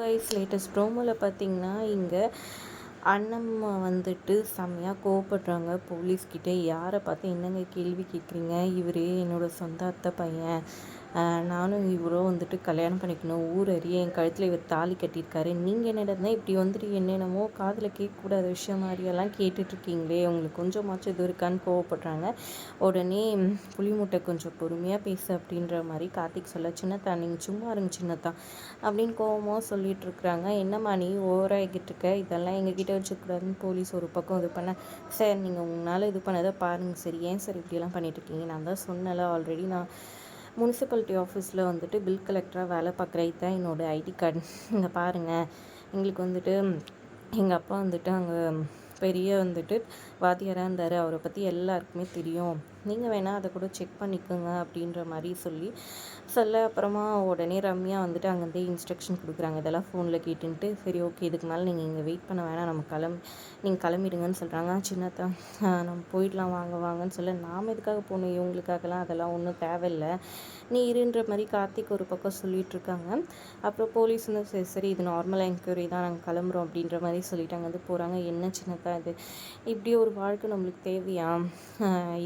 Wise latest ப்ரோமோவில் பார்த்தீங்கன்னா இங்கே அண்ணம்மா வந்துட்டு செம்மையாக கோவப்படுறாங்க. போலீஸ்கிட்ட யாரை பார்த்து என்னங்க கேள்வி கேட்குறீங்க இவரே என்னோடய சொந்த அத்தை பையன். நானும் இவரோ வந்துட்டு கல்யாணம் பண்ணிக்கணும். ஊர் அறிய என் கழுத்தில் இவர் தாலி கட்டியிருக்காரு. நீங்கள் என்னடா இப்படி வந்துட்டு என்னென்னமோ காதில் கேட்கக்கூடாத விஷயம் மாதிரியெல்லாம் கேட்டுட்ருக்கீங்களே. உங்களுக்கு கொஞ்சமாச்சும் இது இருக்கான்னு கோவப்படுறாங்க. உடனே ம், கொஞ்சம் பொறுமையாக பேசு அப்படின்ற மாதிரி கார்த்திக் சொல்ல சின்னத்தா நீங்கள் சும்மா இருங்க சின்னத்தா அப்படின்னு கோவமாக சொல்லிட்டு இருக்கிறாங்க என்னம்மா நீ ஓவராகிட்டு இருக்க? இதெல்லாம் எங்ககிட்ட வச்சுக்கூடாதுன்னு போலீஸ் ஒரு பக்கம் இது பண்ண. சார் நீங்கள் உங்களால் இது பண்ணதை பாருங்கள் சரி. ஏன் சார் இப்படியெல்லாம் பண்ணிட்டு இருக்கீங்க நான் தான் சொன்னல ஆல்ரெடி நான் முனிசிபாலிட்டி ஆஃபீஸில் வந்துட்டு பில் கலெக்டராக வேலை பார்க்குறது தான் என்னோடய ஐடி கார்டு. இங்கே பாருங்கள் எங்களுக்கு வந்துட்டு எங்கள் அப்பா வந்துட்டு அங்கே பெரிய வந்துட்டு வாத்தியாராக இருந்தார். அவரை பற்றி எல்லாருக்குமே தெரியும். நீங்கள் வேணால் அதை கூட செக் பண்ணிக்கோங்க அப்படின்ற மாதிரி சொல்லி சொல்ல அப்புறமா உடனே ரம்யா வந்துட்டு அங்கேருந்தே இன்ஸ்ட்ரக்ஷன் கொடுக்குறாங்க. இதெல்லாம் ஃபோனில் கேட்டுன்ட்டு சரி ஓகே இதுக்கு மேலே நீங்கள் இங்கே வெயிட் பண்ண வேணாம். நம்ம கிளம்பி நீங்கள் கிளம்பிடுங்கன்னு சொல்கிறாங்க சின்னத்தா நம்ம போயிடலாம் வாங்க வாங்கன்னு சொல்ல நாம் எதுக்காக போகணும்? இவங்களுக்காகலாம் அதெல்லாம் ஒன்றும் தேவையில்லை. நீ இருன்ற மாதிரி கார்த்திக் ஒரு பக்கம் சொல்லிகிட்ருக்காங்க அப்புறம் போலீஸ் வந்து சரி சரி இது நார்மல் என்கொயரி தான் நாங்கள் கிளம்புறோம் அப்படின்ற மாதிரி சொல்லிட்டாங்க வந்து போகிறாங்க என்ன சின்னதா இது? இப்படி ஒரு வாழ்க்கை நம்மளுக்கு தேவையா?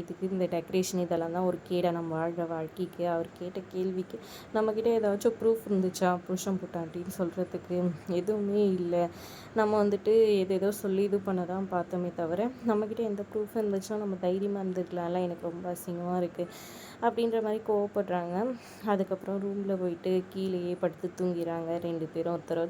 இதுக்கு இந்த டெக்கரேஷன் இதெல்லாம் தான் ஒரு கேடா நம்ம வாழ்கிற வாழ்க்கைக்கு அவர் கேட்ட கேள்விக்கு நம்மக்கிட்ட ஏதாச்சும் ப்ரூஃப் இருந்துச்சா? புருஷன் புட்டான் அப்படின்னு சொல்கிறதுக்கு எதுவுமே இல்லை. நம்ம வந்துட்டு எது ஏதோ சொல்லி இது பண்ண தான் பார்த்தோமே தவிர நம்மக்கிட்ட எந்த ப்ரூஃப் இருந்துச்சுன்னா நம்ம தைரியமாக இருந்துக்கலாம்ல எனக்கு ரொம்ப அசிங்கமாக இருக்குது அப்படின்ற மாதிரி கோவப்படுறாங்க. அதுக்கப்புறம் ரூமில் போயிட்டு கீழேயே படுத்து தூங்கிறாங்க ரெண்டு பேரும் ஒருத்தர்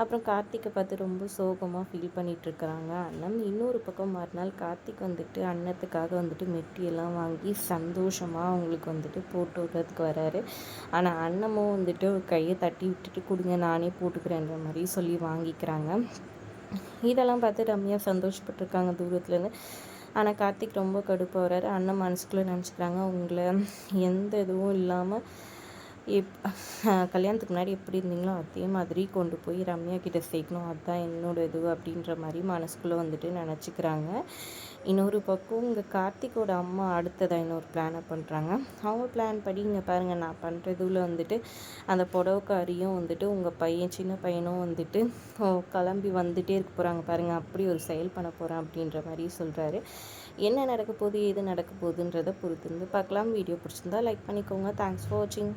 அப்புறம் கார்த்திக்கை பார்த்து ரொம்ப சோகமாக ஃபீல் பண்ணிகிட்ருக்குறாங்க அண்ணன் இன்னொரு பக்கம் மறுநாள் கார்த்திக் வந்துட்டு அன்னத்துக்காக வந்துட்டு மெட்டியெல்லாம் வாங்கி சந்தோஷமாக அவங்களுக்கு வந்துட்டு போட்டு விடுறதுக்கு வராரு. ஆனால் அண்ணமும் வந்துட்டு கையை தட்டி விட்டுட்டு கொடுங்க நானே போட்டுக்கிறேன்ற மாதிரி சொல்லி வாங்கிக்கிறாங்க. இதெல்லாம் பார்த்து ரம்யா சந்தோஷப்பட்டிருக்காங்க தூரத்துலேருந்து. ஆனால் கார்த்திக் ரொம்ப கடுப்பாக வர்றாரு அண்ணன் மனசுக்குள்ளே நினச்சிக்கிறாங்க. உங்களை எந்த இதுவும் இல்லாமல் எப் கல்யாணத்துக்கு முன்னாடி எப்படி இருந்தீங்களோ அதே மாதிரி கொண்டு போய் ரம்யா கிட்ட சேர்க்கணும். அதுதான் என்னோட இது அப்படின்ற மாதிரி மனசுக்குள்ளே வந்துட்டு நினச்சிக்கிறாங்க. இன்னொரு பக்கம் இங்கே கார்த்திக்கோட அம்மா அடுத்ததாக இன்னொரு பிளானை பண்ணுறாங்க அவங்க பிளான் படி இங்கே பாருங்கள் நான் பண்ணுறதுல வந்துட்டு அந்த புடவைக்காரியும் வந்துட்டு உங்கள் பையன் சின்ன பையனும் வந்துட்டு கிளம்பி வந்துட்டே இருக்க போகிறாங்க பாருங்கள் அப்படி ஒரு செயல் பண்ண போகிறேன் அப்படின்ற மாதிரி சொல்கிறாரு என்ன நடக்க போகுது எது நடக்க போகுதுன்றதை பொறுத்து இருந்து பார்க்கலாம். வீடியோ பிடிச்சிருந்தா லைக் பண்ணிக்கோங்க. தேங்க்ஸ் ஃபார் வாட்சிங்